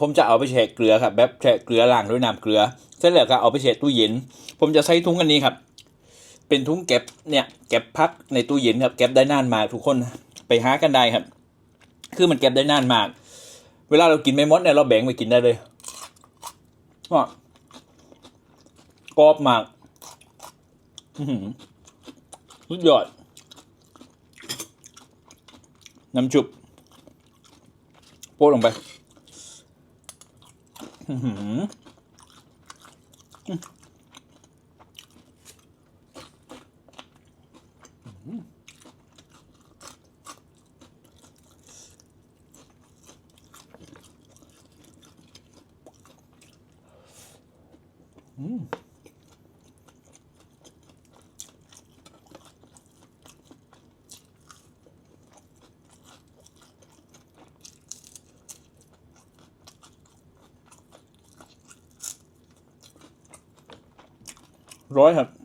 ผมจะเอาไปแช่เกลือครับแบบแช่เกลือล้างด้วยน้ำเกลือ เสร็จแล้วก็เอาไปแช่ตู้เย็น ผมจะใช้ถุงอันนี้ครับ เป็นถุงเก็บเนี่ยเก็บพักในตู้เย็นครับเก็บได้นานมากทุกคนไปหากันได้ครับ คือมันเก็บได้นานมาก เวลาเรากินไม่หมดเนี่ยเราแบ่งไปกินได้เลยว่ากรอบมากอื้อหือสุดยอด น้ำจุบโปะลงไป อื้อหื ร้อยครับ